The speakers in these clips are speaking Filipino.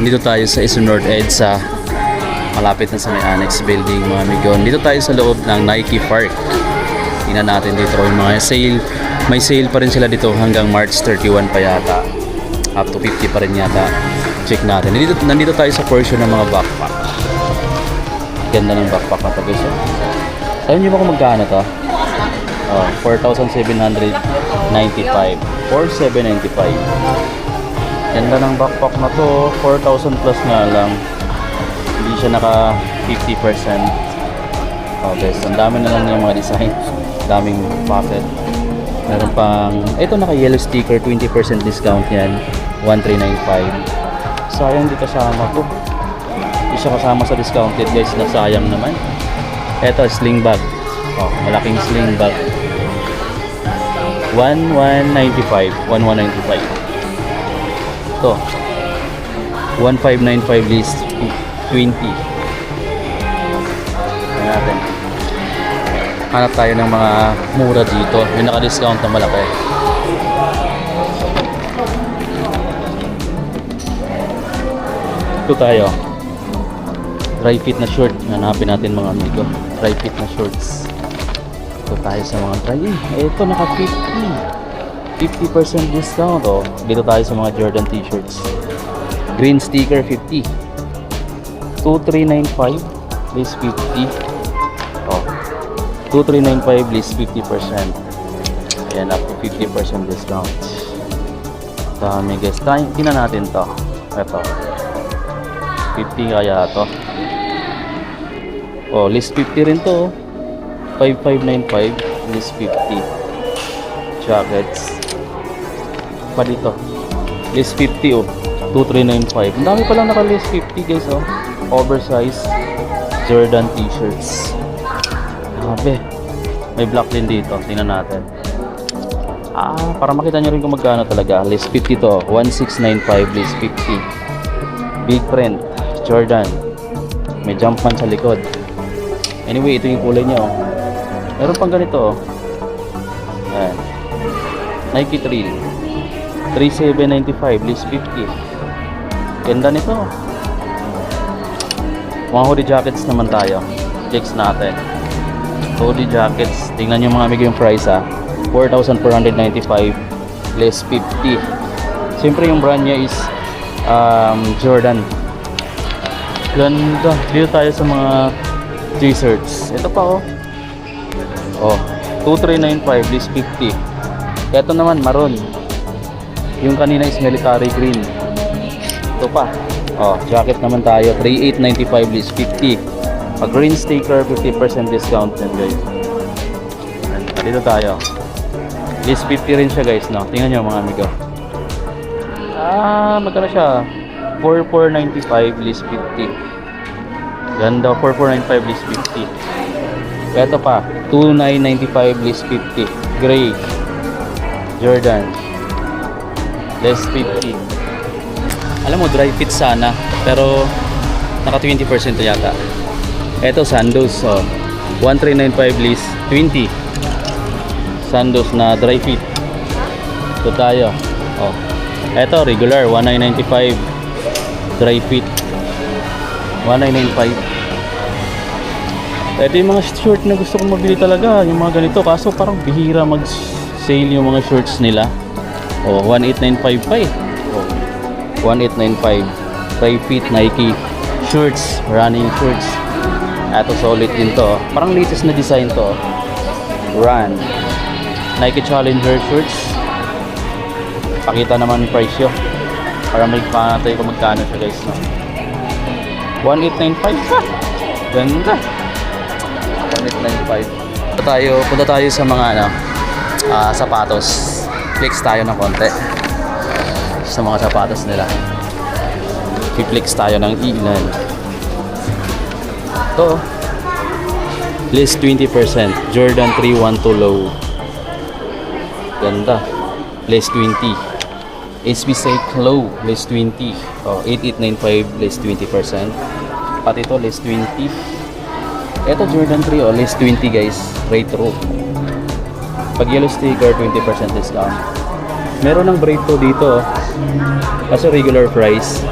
Dito tayo sa Eastern North Edge sa malapit na sa may annex building mga amigo. Dito tayo sa loob ng Nike Park. Tingnan natin dito yung mga sale. May sale pa rin sila dito hanggang March 31 pa yata. Up to 50 pa rin yata. Check natin. Nandito, nandito tayo sa portion ng mga backpack. Ganda ng backpack na to guys. oh. Alam niyo ba kung magkano to? Oh, 4,795. 4,795. Ganda ng backpack na to. 4,000 plus nga lang. Hindi siya naka 50%. Oh, guys, ang dami na lang yung mga design. Daming pocket. Meron pang, ito naka yellow sticker, 20% discount yan. 1,395. Sayang di kasama to. Hindi siya kasama sa discounted guys na sayang naman. Ito, sling bag. Oh, malaking sling bag. 1195. 1195. Ito. 1595 list 20. Tingnan natin. Hanap tayo ng mga mura dito. Yung naka-discount na malaki. Ito tayo. Dry fit na short. Hanapin natin mga amigo. Dry fit na shorts. Ito tayo sa mga dry. Eh, ito naka 50. 50% discount oh. Dito tayo sa mga Jordan t-shirts. Green sticker 50. 2395 list 50. Oh. 2395 list 50%. Ayan up to 50% discount. Dami guys. Tayo, tingnan natin to. Ito. 50 kaya to. Oh, list 50 rin to. oh. 5595 list 50. Jackets. Pa dito. List 50 oh. 2395. Ang dami palang naka list 50 guys oh. Oversize Jordan t-shirts. Grabe. May black din dito. Tingnan natin. Ah, para makita nyo rin kung magkano talaga. List 50 to. 1695 list 50. Big print. Jordan. May Jumpman sa likod. Anyway, ito yung kulay niya oh. Meron pang ganito oh. Ayan. Nike Trail. 3795 list 50. Ganda nito. Mga hoodie jackets naman tayo. Checks natin. Hoodie jackets. Tingnan nyo mga amigo yung price ha. 4,495 less 50. Siyempre yung brand niya is um, Jordan. Ganda. Dito tayo sa mga t-shirts. Ito pa oh. Oh, 2395 less 50. Ito naman maroon. Yung kanina is military green. Ito pa. Oh, jacket naman tayo. 3895 list 50. Pag green sticker, 50% discount yan guys. Dito tayo. List 50 rin siya guys, no? Tingnan nyo mga amigo. Ah, magkano siya? 4495 list 50. Ganda, 4495 list 50. Ito pa, 2995 list 50. Gray. Jordan. Less 50. Alam mo, dry fit sana. Pero, naka 20% to yata. Ito, Sandos. Oh. 1395 list 20. Sandos na dry fit. Ito tayo. Oh. Ito, regular. 1995 dry fit. 1995. Ito yung mga short na gusto kong mabili talaga. Yung mga ganito. Kaso parang bihira mag-sale yung mga shorts nila. Oh, 1895 pa eh. Oh, 1895. 5 feet Nike shorts, running shorts. Ito solid din to. Parang latest na design to. Run. Nike Challenger shorts. Pakita naman yung yun. Para may panatay kung magkano siya guys. No? 1895 pa. Ganda. 1895. Punta tayo, punta tayo sa mga ano, ah, sapatos. Flex tayo ng konti. Sa mga sapatos nila. Flex tayo ng ilan. Ito. List 20%. Jordan 312 low. Ganda. List 20. SB Cycle low. List 20. Oh, 8895 list 20%. Pati ito list 20. Ito Jordan 3 oh, list 20 guys. Retro. Pag yellow sticker, 20% discount. Meron ng Breto dito. oh. Kasi regular price.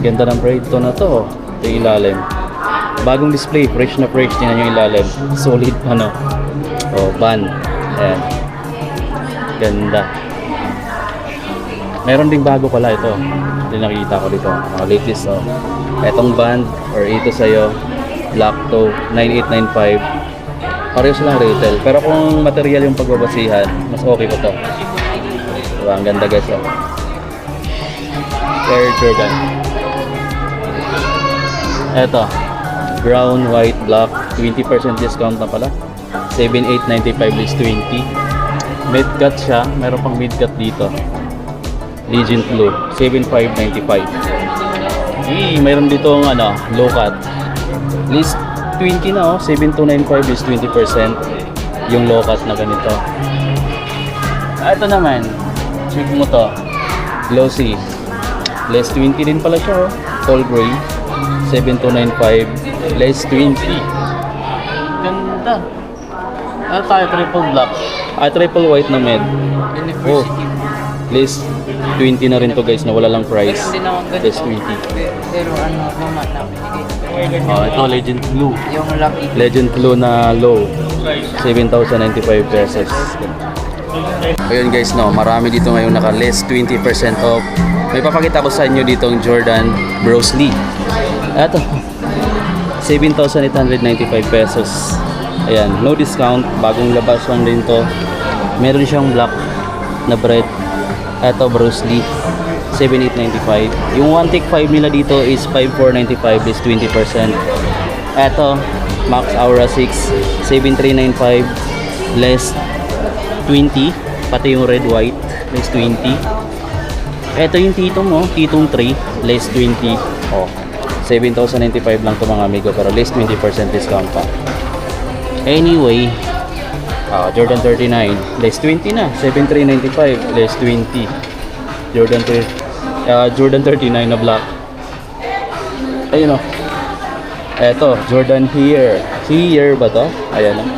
Ganda ng braid to na to. Ito yung ilalim. Bagong display, fresh na fresh. Tingnan yung ilalim. Solid, ano. Oh, band. Ayan. Ganda. Meron ding bago pala ito. Hindi nakikita ko dito. Mga latest, oh. Etong band, or ito sa'yo, Black to 9895. Pareho silang retail. Pero kung material yung pagbabasihan, mas okay ko to. Diba? Ang ganda guys, oh. Air Jordan. Eto. Brown, white, black. 20% discount na pala. 7,895 is 20. Mid-cut siya. Meron pang mid-cut dito. Legend Blue. 7,595. Eh, mayroon dito ang ano, low cut. List 20 na oh. 7,295 is 20%. Yung low cut na ganito. Ah, ito naman. Check mo to. Glossy. Less 20 din pala siya oh. Tall gray. 7295 less 20. Ganda. Ano tayo? Triple black. Ah, triple white na med. Oh. Less 20 na rin to guys na wala lang price. Less 20. Pero, ano, luma na binigay. Oh, ito Legend Blue. Yung lucky. Legend Blue na low. 7,095 pesos. Ayun guys, no, marami dito ngayon naka less 20% off. May papakita ko sa inyo dito ang Jordan Bros Lee. Eto. 7,895 pesos. Ayan, no discount. Bagong labas lang din to. Meron siyang black na bread. Eto, Bros Lee. 7,895. Yung 1 tick 5 nila dito is 5,495 is 20%. Eto, Max Aura 6, 7,395 less 20. Pati yung red white, less 20. Eto yung titong mo, titong 3, less 20. Oh, 7,095 lang to mga amigo, pero less 20% discount pa. Anyway, ah, Jordan 39, less 20 na, 7,395, less 20. Jordan 3, ah, Jordan 39 na black. Ayun oh. Eto, Jordan here. Here ba to? Ayan oh.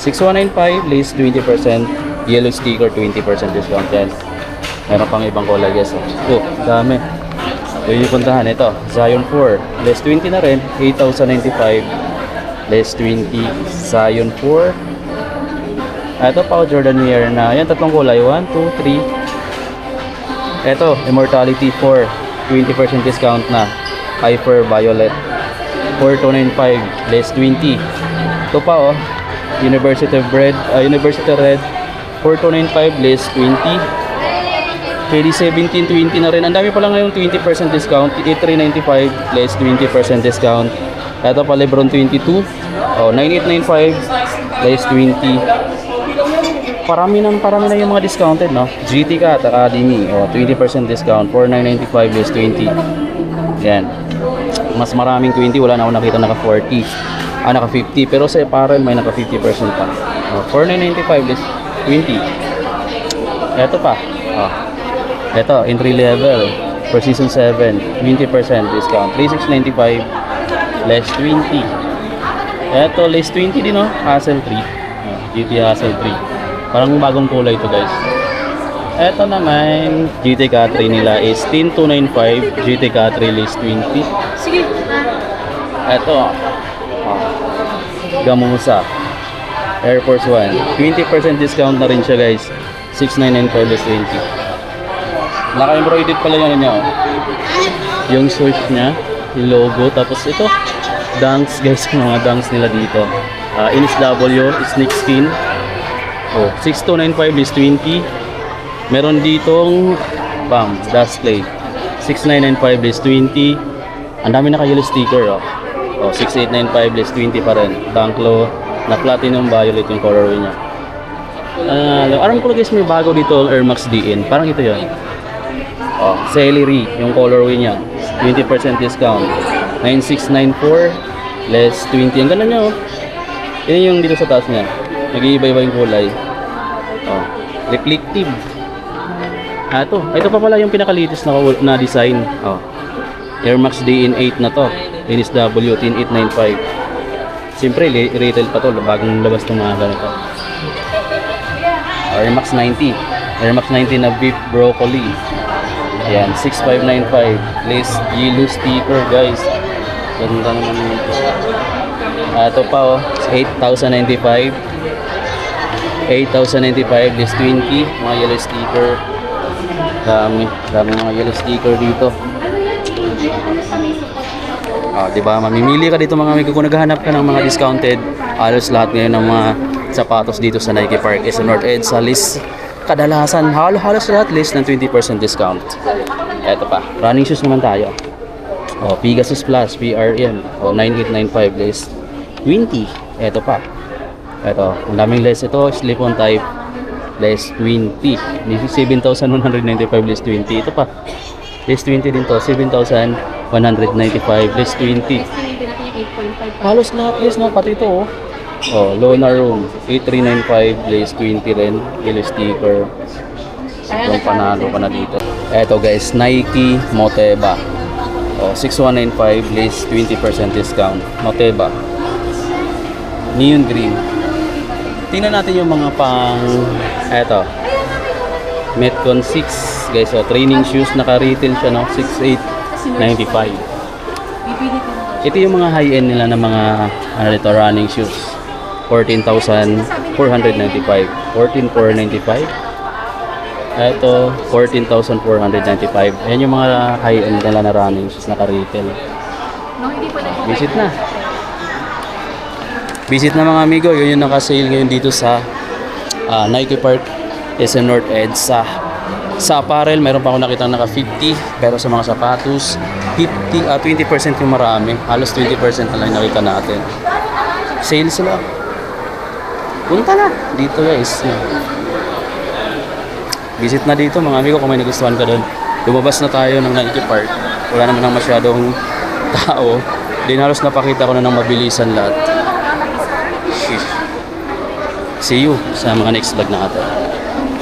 6195, less 20%. Yellow sticker, 20% discount yan. Meron pang ibang kulay guys. Oh, oh dami. Yun yung puntahan. Ito, Zion 4. Less 20 na rin. 8,095. Less 20. Zion 4. Ah, Ito pa, Jordan Mirror na. Yan, tatlong kulay. 1, 2, 3. Ito, Immortality 4. 20% discount na. Hyper Violet. 4295. Less 20. Ito pa, oh. University of Red. ah, University Red. 4295. Less 20. KD 1720 na rin. Ang dami pala ngayon 20% discount. 8395 less 20% discount. Ito pa Lebron 22. Oh, 9895 less 20. Parami na, parami na yung mga discounted, no? GT Cat Academy. Oh, 20% discount. 4995 less 20. Yan. Mas maraming 20. Wala na ako nakita naka 40. Ah, naka 50. Pero sa apparel may naka 50% pa. Oh, 4995 less 20. Ito pa. Oh. Ito, entry level for season 7, 20% discount. 3695 less 20. Ito, less 20 din, no? Hassle 3. Uh, GT Hassle 3. Parang bagong kulay ito, guys. Ito naman, GT K3 nila is 10295, GT K3 less 20. Sige. Ito, oh, Gamusa. Air Force 1. 20% discount na rin siya, guys. 6995 less 20. Naka-embroidered pala ano niya, oh. Yung swoosh niya, yung logo, tapos ito, dunks guys, mga dunks nila dito. Uh, NSW, snake skin. Oh, 6295 is 20. Meron ditong, bam, display. 6995 is 20. Ang dami naka-yellow sticker, oh. Oh, 6895 is 20 pa rin. Dunklo, na platinum violet yung colorway niya. Ah, alam ko guys may bago dito Air Max DN. Parang ito 'yon. Oh, celery yung colorway niya. 20% discount. 9694 less 20. Ang ganda niya oh. Yan yung dito sa taas niya. Nag-iiba-iba yung kulay. Oh, reflective. Ah, ito. Ito pa pala yung pinaka-latest na, na design. Oh. Air Max DN 8 na to. NSW 10895. Siyempre, retail pa to. Bagong labas ng mga ganito. Air Max 90. Air Max 90 na beef broccoli. Yan, 6595. Lace yellow sticker, guys. Ganda naman nito. Ah, ito pa oh, 8,095. 8,095 list 20, mga yellow sticker. Dami, dami mga yellow sticker dito. Ah, 'di ba? Mamimili ka dito mga amigo kung naghahanap ka ng mga discounted. Halos lahat ngayon ng mga sapatos dito sa Nike Park is sa North Edge sa list. Kadalasan, halos, halos lahat list ng 20% discount. Eto pa, running shoes naman tayo. Oh, Pegasus Plus, PRM. Oh, 9895 list. 20. Eto pa. Eto, ang daming list ito, slip-on type. List 20. This is 7,195 list 20. Ito pa. List 20 din to, 7,195 list 20. Halos lahat list no, pati ito oh. Oh, Lona Room, 8395 list 20 rin, yellow sticker. Sobrang panalo ka na dito. Eto guys, Nike Moteba. Oh, 6195 list 20% discount. Moteba. Neon green. Tingnan natin yung mga pang eto. Metcon 6 guys, oh, training shoes naka-retail siya no, 6895. Ito yung mga high-end nila na mga ano dito, running shoes. 14,495. 14,495. Ito, 14,495. Ayan yung mga high-end nila na running shoes naka-retail. Visit na. Visit na mga amigo. Yun yung naka-sale ngayon dito sa ah, Nike Park SM North Edge sa sa apparel, meron pa ako nakita naka 50, pero sa mga sapatos, 50, ah 20% yung marami. Halos 20% na lang nakita natin. Sale sila. Punta na dito guys. Visit na dito mga amigo kung may nagustuhan ka doon. Lumabas na tayo ng Nike Park. Wala naman ng masyadong tao. Din halos napakita ko na ng mabilisan lahat. See you sa mga next vlog natin.